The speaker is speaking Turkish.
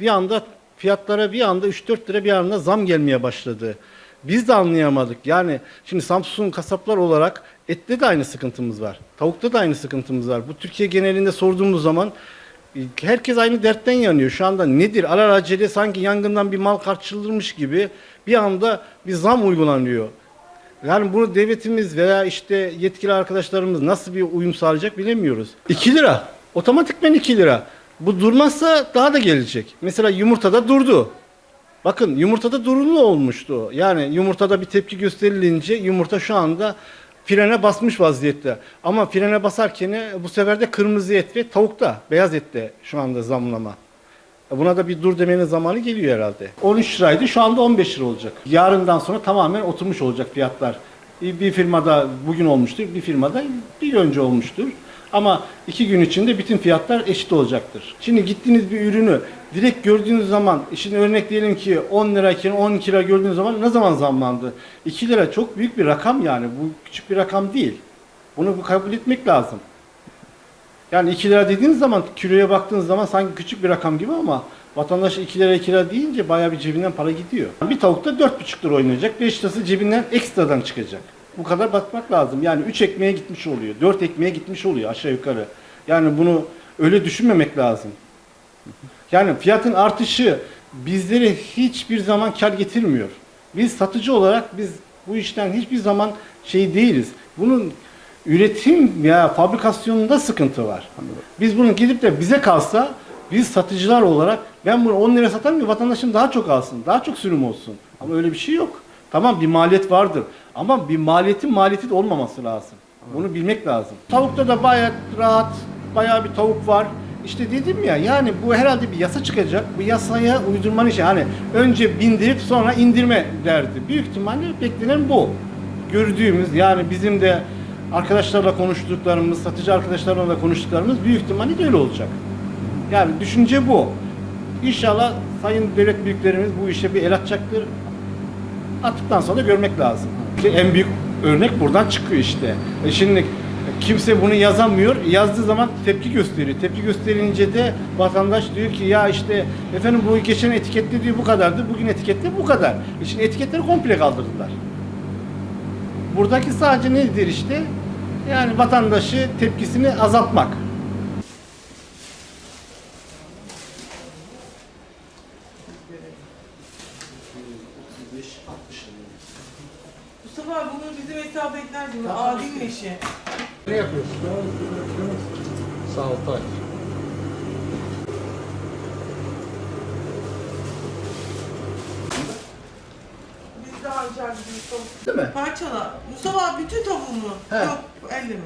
bir anda fiyatlara bir anda 3-4 lira bir anda zam gelmeye başladı. Biz de anlayamadık. Yani şimdi Samsun kasaplar olarak ette de aynı sıkıntımız var. Tavukta da aynı sıkıntımız var. Bu Türkiye genelinde sorduğumuz zaman e, herkes aynı dertten yanıyor. Şu anda nedir? Alelacele sanki yangından bir mal kaçırılmış gibi bir anda bir zam uygulanıyor. Yani bunu devletimiz veya işte yetkili arkadaşlarımız nasıl bir uyum sağlayacak bilemiyoruz. 2 lira. Otomatikmen 2 lira. Bu durmazsa daha da gelecek. Mesela yumurtada durdu. Bakın yumurtada durumlu olmuştu. Yani yumurtada bir tepki gösterilince yumurta şu anda frene basmış vaziyette. Ama frene basarken bu sefer de kırmızı et ve tavukta, beyaz ette şu anda zamlama. Buna da bir dur demenin zamanı geliyor herhalde. 13 liraydı şu anda 15 lira olacak. Yarından sonra tamamen oturmuş olacak fiyatlar. Bir firmada bugün olmuştur, bir firmada bir önce olmuştur. Ama iki gün içinde bütün fiyatlar eşit olacaktır. Şimdi gittiğiniz bir ürünü direkt gördüğünüz zaman, şimdi örnek diyelim ki 10 lirayken 12 lira gördüğünüz zaman ne zaman zamlandı? 2 lira çok büyük bir rakam yani. Bu küçük bir rakam değil. Bunu kabul etmek lazım. Yani 2 lira dediğiniz zaman kiloya baktığınız zaman sanki küçük bir rakam gibi ama vatandaş 2 lira 2 lira deyince bayağı bir cebinden para gidiyor. Bir tavukta 4,5 lira oynayacak. 5 lirası cebinden ekstradan çıkacak. Bu kadar bakmak lazım. Yani 3 ekmeğe gitmiş oluyor. 4 ekmeğe gitmiş oluyor aşağı yukarı. Yani bunu öyle düşünmemek lazım. Yani fiyatın artışı bizlere hiçbir zaman kar getirmiyor. Biz satıcı olarak biz bu işten hiçbir zaman şey değiliz. Bunun üretim ya fabrikasyonunda sıkıntı var. Biz bunu gidip de bize kalsa biz satıcılar olarak ben bunu 10 lira satarım ki vatandaşım daha çok alsın, daha çok sürüm olsun. Ama öyle bir şey yok. Tamam bir maliyet vardır ama bir maliyetin maliyeti olmaması lazım. Bunu bilmek lazım. Tavukta da bayağı rahat, bayağı bir tavuk var. İşte dedim ya yani bu herhalde bir yasa çıkacak. Bu yasaya uydurmanın işi. Hani önce bindirip sonra indirme derdi. Büyük ihtimalle beklenen bu. Gördüğümüz yani bizim de arkadaşlarla konuştuklarımız, satıcı arkadaşlarla da konuştuklarımız büyük ihtimalle de öyle olacak. Yani düşünce bu. İnşallah sayın devlet büyüklerimiz bu işe bir el atacaktır. Attıktan sonra görmek lazım. İşte en büyük örnek buradan çıkıyor işte. E şimdi kimse bunu yazamıyor. Yazdığı zaman tepki gösteriyor. Tepki gösterince de vatandaş diyor ki ya işte efendim bu geçen etikette diyor bu kadardı. Bugün etikette bu kadar. E şimdi etiketleri komple kaldırdılar. Buradaki sadece nedir işte? Yani vatandaşı tepkisini azaltmak. Mustafa abi bunu bizim hesaba eklersin. Bu Adil meşe. Ne yapıyorsun? Sağ ol Taş. Biz. Değil mi? Parçala. Mustafa abi bütün tavuğunu. He. Yok elleme.